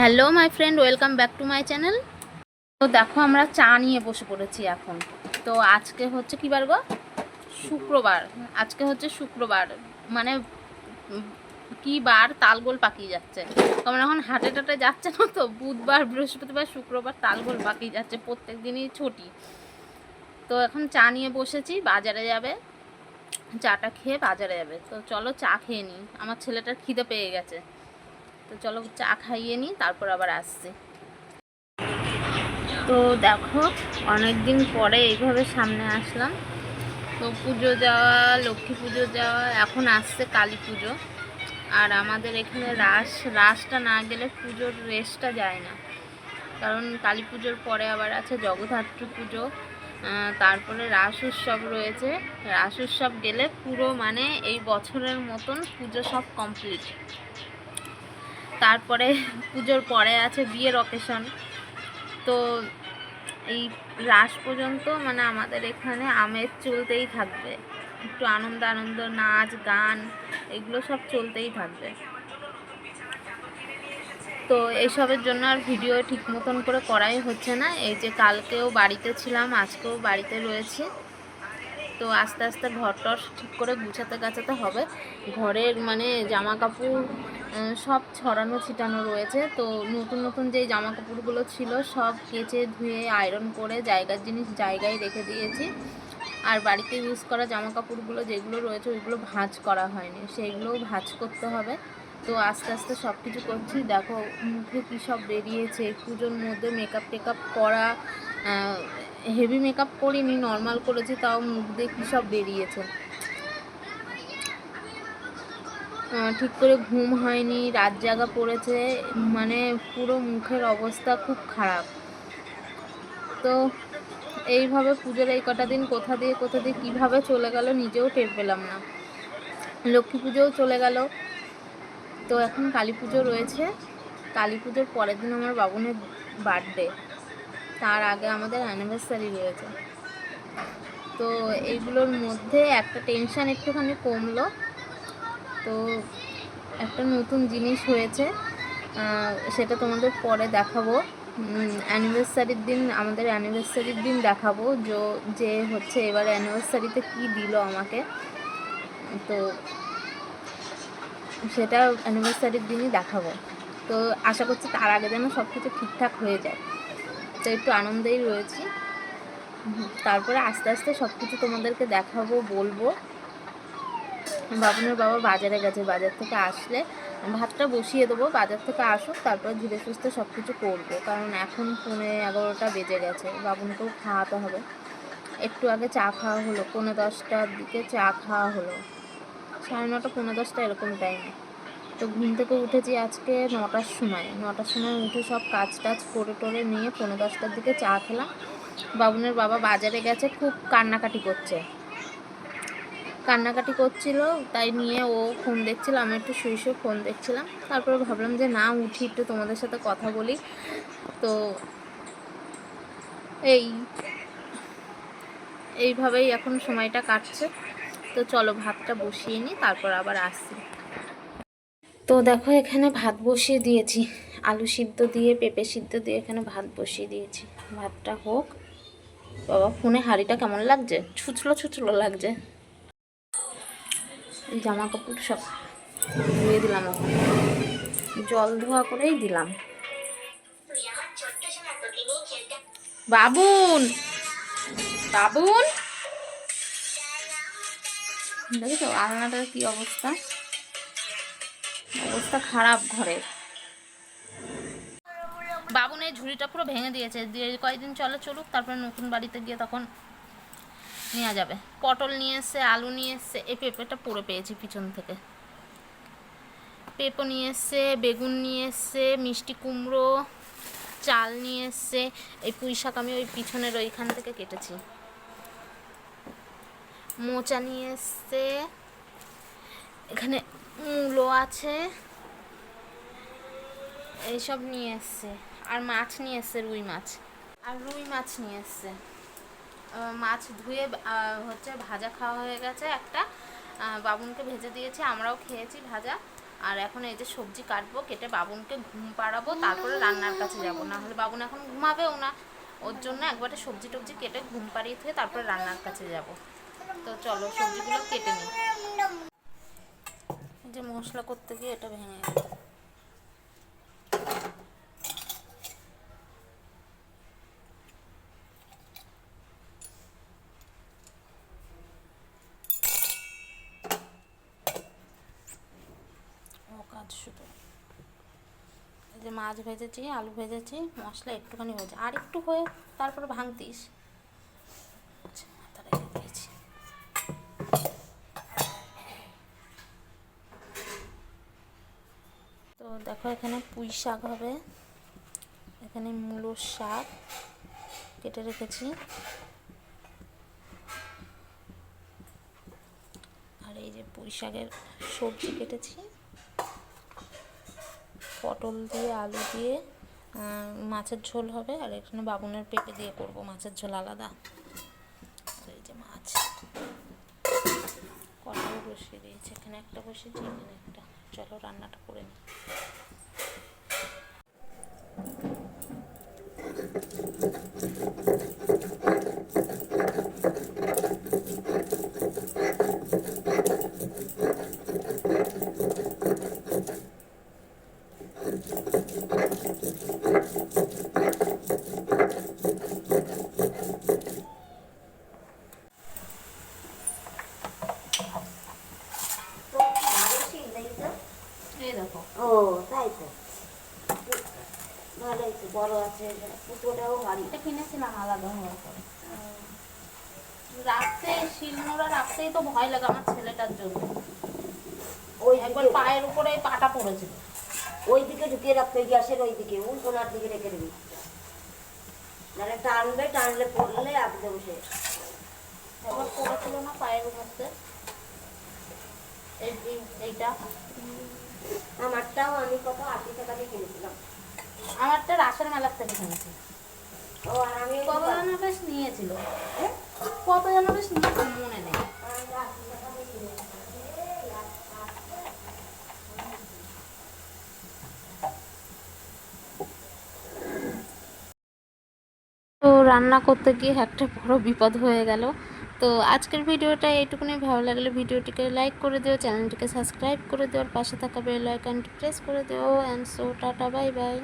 Hello my friend, welcome back to my channel. তো দেখো আমরা চা নিয়ে বসে পড়েছি এখন। তো আজকে হচ্ছে কি বার গো? শুক্রবার। আজকে হচ্ছে শুক্রবার। মানে কি বার? তালগোল পাকিয়ে যাচ্ছে। কারণ এখন হাটে টাটে যাচ্ছে না তো? বুধবার, বৃহস্পতিবার, শুক্রবার তালগোল পাকিয়ে যাচ্ছে। প্রত্যেক দিনই ছুটি। তো এখন চা নিয়ে বসেছি, বাজারে যাবে। চাটা খেয়ে বাজারে যাবে। তো চলো চা খেয়ে নিই। আমার ছেলেটার খিদে পেয়ে গেছে। তো চলো চা খাইয়ে নিই, তারপর আবার আসছি। তো দেখো অনেক দিন পরে এইভাবে সামনে আসলাম। তো পুজো যাওয়া, লক্ষ্মী পুজো যাওয়া, এখন আসছে কালী পুজো। আর আমাদের এখানে রাস, রাসটা না গেলে পুজোর রেসটা যায় না। কারণ কালী পুজোর পরে আবার আছে জগদ্ধাত্রী পুজো। তারপরে রাস উৎসব রয়েছে। রাস উৎসব গেলে পুরো মানে এই বছরের মতন পুজো সব কমপ্লিট তারপরে পুজোর পরে আছে বিয়ের অকেশন তো এই রাস পর্যন্ত মানে আমাদের এখানে আমেজ চলতেই থাকবে। একটু আনন্দ আনন্দ, নাচ, গান, এগুলো সব চলতেই থাকবে। তো এইসবের জন্য আর ভিডিও ঠিক মতন করে করাই হচ্ছে না। এই যে কালকেও বাড়িতে ছিলাম, আজকেও বাড়িতে রয়েছি। তো আস্তে আস্তে ঘরটর ঠিক করে গুছাতে গাছাতে হবে। ঘরের মানে জামা কাপড় সব ছড়ানো ছিটানো রয়েছে। তো নতুন নতুন যেই জামা কাপড়গুলো ছিল, সব কেচে ধুয়ে আয়রন করে জায়গার জিনিস জায়গায় রেখে দিয়েছি। আর বাড়িতে ইউজ করা জামা কাপড়গুলো যেগুলো রয়েছে, ওইগুলো ভাঁজ করা হয়নি। সেইগুলোও ভাঁজ করতে হবে। তো আস্তে আস্তে সব কিছু করছি। দেখো, মুখে কী সব বেরিয়েছে। পুজোর মধ্যে মেকআপ টেকআপ করা হেভি মেকআপ করিনি নর্মাল করেছি, তাও মুখ দিয়ে কী সব বেরিয়েছে। ঠিক করে ঘুম হয়নি, রাত জাগা পড়েছে মানে পুরো মুখের অবস্থা খুব খারাপ। তো এইভাবে পুজোর এই কটা দিন কোথা দিয়ে কোথা দিয়ে কীভাবে চলে গেল নিজেও টের পেলাম না। লক্ষ্মী পুজোও চলে গেল। তো এখন কালী পুজো রয়েছে। কালী পুজোর পরের দিন আমার বাবুনের বার্থডে। তার আগে আমাদের অ্যানিভার্সারি রয়েছে। তো এইগুলোর মধ্যে একটা টেনশান একটুখানি কমলো। তো একটা নতুন জিনিস হয়েছে সেটা তোমাদের পরে দেখাবো। অ্যানিভার্সারির দিন, আমাদের অ্যানিভার্সারির দিন দেখাবো। যো- যে হচ্ছে এবার অ্যানিভার্সারিতে কি দিল আমাকে। তো সেটা অ্যানিভার্সারির দিনই দেখাবো। তো আশা করছি তার আগে যেন সব কিছু ঠিকঠাক হয়ে যায়। তো একটু আনন্দেই রয়েছি। তারপরে আস্তে আস্তে সব কিছু তোমাদেরকে দেখাবো, বলব। বাবুনের বাবা বাজারে গেছে, বাজার থেকে আসলে ভাতটা বসিয়ে দেবো, বাজার থেকে আসুক, তারপর ধীরে সুস্থে সব কিছু করব। কারণ এখন পৌনে এগারোটা বেজে গেছে, বাবুনকেও খাওয়াতে হবে। একটু আগে চা খাওয়া হলো, পৌনে দশটার দিকে চা খাওয়া হলো। সাড়ে নটা, পৌনে দশটা এরকম টাইমে তো ঘুম থেকে উঠেছি আজকে নটার সময়। নটার সময় উঠে সব কাজ টাজ করে টোরে নিয়ে পনেরো দশটার দিকে চা খেলাম। বাবুনের বাবা বাজারে গেছে, খুব কান্নাকাটি করছে। কান্নাকাটি করছিল, তাই নিয়ে ও ফোন দেখছিল, আমি একটু শুয়ে শুয়ে ফোন দেখছিলাম। তারপরে ভাবলাম যে না, উঠি একটু তোমাদের সাথে কথা বলি। তো এই, এইভাবেই এখন সময়টা কাটছে। তো চলো ভাতটা বসিয়ে নিই, তারপর আবার আসছি। তো দেখো, এখানে ভাত বসিয়ে দিয়েছি। আলু সিদ্ধ দিয়ে, পেঁপে সিদ্ধ দিয়ে এখানে ভাত বসিয়ে দিয়েছি। ভাতটা হোক। বাবা, ফোনে হাঁড়িটা কেমন লাগছে? ছুচলো ছুচলো লাগছে। জামা কাপড় সব ধুয়ে দিলাম ওখানে জল ধোয়া করেই দিলাম। বাবুন! বাবুন! দেখেছ আলনাটার কি অবস্থা? অবস্থা খারাপ ঘরের বাবুন, এই ঝুড়িটা পুরো ভেঙে দিয়েছে। দিয়ে কয়েকদিন চলে চলুক, তারপরে নতুন বাড়িতে গিয়ে তখন নেওয়া যাবে। পটল নিয়ে এসছে, আলু নিয়ে এসছে, এই পেঁপেটা পড়ে পেয়েছি পিছন থেকে। পেঁপো নিয়ে এসছে, বেগুন নিয়ে এসছে, মিষ্টি কুমড়ো, চাল নিয়ে এসছে, এই পুঁই শাক আমি ওই পিছনের ওইখান থেকে কেটেছি। মোচা নিয়ে এসছে, এখানে মূলো আছে, এইসব নিয়ে এসছে, আর মাছ নিয়ে এসছে, রুই মাছ। আর রুই মাছ নিয়ে এসছে। মাছ ধুয়ে হচ্ছে ভাজা খাওয়া হয়ে গেছে একটা। বাবুনকে ভেজে দিয়েছি, আমরাও খেয়েছি ভাজা। আর এখন এই যে সবজি কাটবো, কেটে বাবুনকে ঘুম পাড়াবো, তারপরে রান্নার কাছে যাব। না হলে বাবুন এখন ঘুমাবেও না। ওর জন্য একবারে সবজি টবজি কেটে ঘুম পাড়িয়ে থেকে তারপরে রান্নার কাছে যাব। তো চলো সবজিগুলো কেটে নিই। যে মশলা করতে গিয়ে এটা ভেঙে গেল ও কাজ শুধু। এই যে মাছ ভেজেছি, আলু ভেজেছি, মশলা একটুখানি হয়েছে আর একটু হয়ে তারপরে ভাঙতিস। আচ্ছা দিয়েছি। তো দেখো এখানে পুঁই শাক হবে। এখানে মূলোর শাক কেটে রেখেছি। আর এই যে পুঁই শাকের সবজি কেটেছি। পটল দিয়ে, আলু দিয়ে মাছের ঝোল হবে আর এখানে বাবুনের পেটে দিয়ে করব মাছের ঝোল আলাদা। এই যে মাছ। কটাও বসিয়ে দিয়েছে। এখানে একটা বসিয়েছি, এখানে একটা। চলো রান্নাটা করে নিই এই দেখো ও তাই তো ভালোই তো বড় আছে পুটোটাও ভারী এটা কিনেছিলাম আলাদা হওয়ার পরে রাখতে শিলনোড়া রাখতেই তো ভয় লাগে আমার ছেলেটার জন্য। ওই একবার পায়ের উপরে পাটা পড়েছিল ওই দিকে ঢুকিয়ে রাখতে গ্যাসের ওই দিকে কোনার দিকে রেখে দিবি। নাহলে টানবে টানলে পড়লে একদম শেষ। একবার পড়েছিল না পায়ের এই- এইটা? আমারটাও আমি কত আশি টাকা দিয়ে কিনেছিলাম। আমারটা রাসের মেলার থেকে কিনেছি। ও আর আমি কত দোকান- বেশ নিয়েছিল? কত যেন বেশ নিয়েছিল মনে নেই। আমি আশি টাকা দিয়ে কিনেছিলাম। তো রান্না করতে গিয়ে একটা বড় বিপদ হয়ে গেল। তো আজকের ভিডিওটা এইটুকুনি। ভালো লাগলে ভিডিওটিকে লাইক করে দিও চ্যানেলটিকে সাবস্ক্রাইব করে দিও আর পাশে থাকা বেল আইকনটি প্রেস করে দিও। And so tata bye bye.